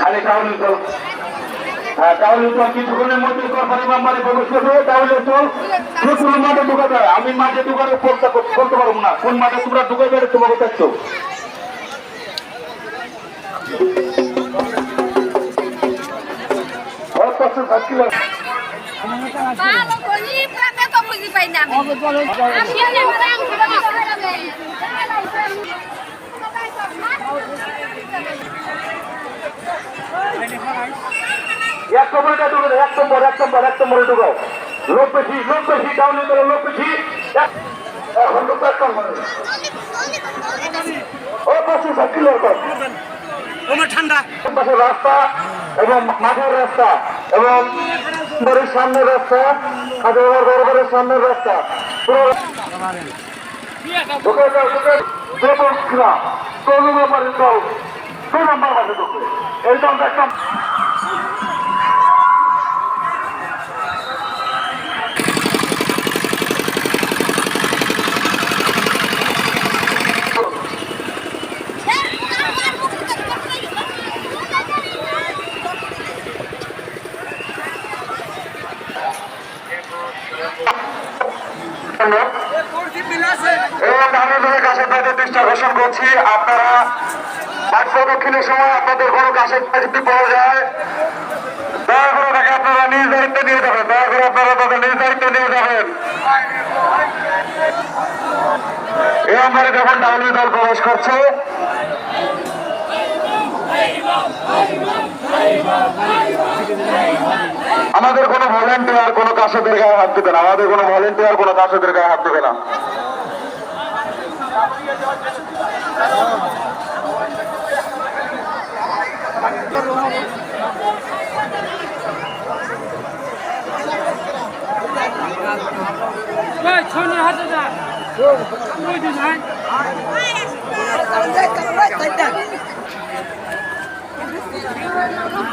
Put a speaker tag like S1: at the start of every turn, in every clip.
S1: খালি চল হ্যাঁ তাহলে তো কিছুক্ষণের মধ্যে সরকারি মেম্বারে প্রবেশ করবে, তাহলে তো কোনো মাঠে হয় আমি মাঠে ঢুকারে বলতে বলতে পারব না। কোন মাঠে তোমরা ঢুকাবে তোমাকে দেখছ
S2: তো পাই না আমি।
S1: এক নম্বরটা ঢুকে এক নম্বর এক নম্বর, এক নম্বরে ঢুকাও। লোক বেশি লোক বেশি ডাউনে করে লোক বেশি। এখন ঢুকো, এক নম্বরে। ও পাশে সার্কিল
S3: ঠান্ডা
S1: পাশে রাস্তা এবং মাঠের রাস্তা এবং বাড়ির সামনের রাস্তা কাজে দরবারের সামনের রাস্তা। পুরো ঢুকে যাও ঢুকে। নম্বর মাঠে ঢুকে। এই দলটা একটা আকর্ষণ করছি, আপনারা মাঠ প্রদক্ষিণের সময় আপনাদের কোনো কাজ যদি পাওয়া যায়, দয়া করে তাকে আপনারা নিজ দায়িত্ব যাবেন। দয়া করে আপনারা তাদের নিজ দায়িত্ব নিয়ে যাবেন। এই আমারে যখন দল প্রবেশ করছে আমাদের কোনো ভলেন্টিয়ার কোনো কাশেদের গায়ে হাত দেবে না আমাদের কোনো ভলেন্টিয়ার কোনো কাশেদের গায়ে হাত দেবে না
S3: হাতে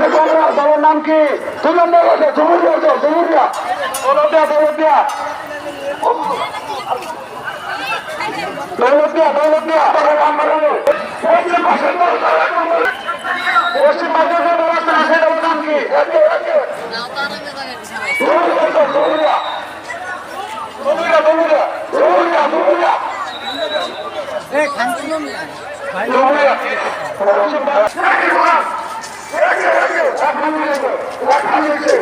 S1: পাশে তোমরা তোমার নাম কি? দুই নম্বর আছে জমুরিয়া তো জমুরিয়া দৌলতিয়া দৌলতিয়া দৌলতিয়া দৌলতিয়া পশ্চিম পাশে পশ্চিম পাশে যে ব্যবস্থা আছে তোমার নাম কি? একে একে জমুরিয়া জমুরিয়া জমুরিয়া জমুরিয়া জমুরিয়া জমুরিয়া জমুরিয়া পশ্চিম পাশে একে একে এখন নিয়েছে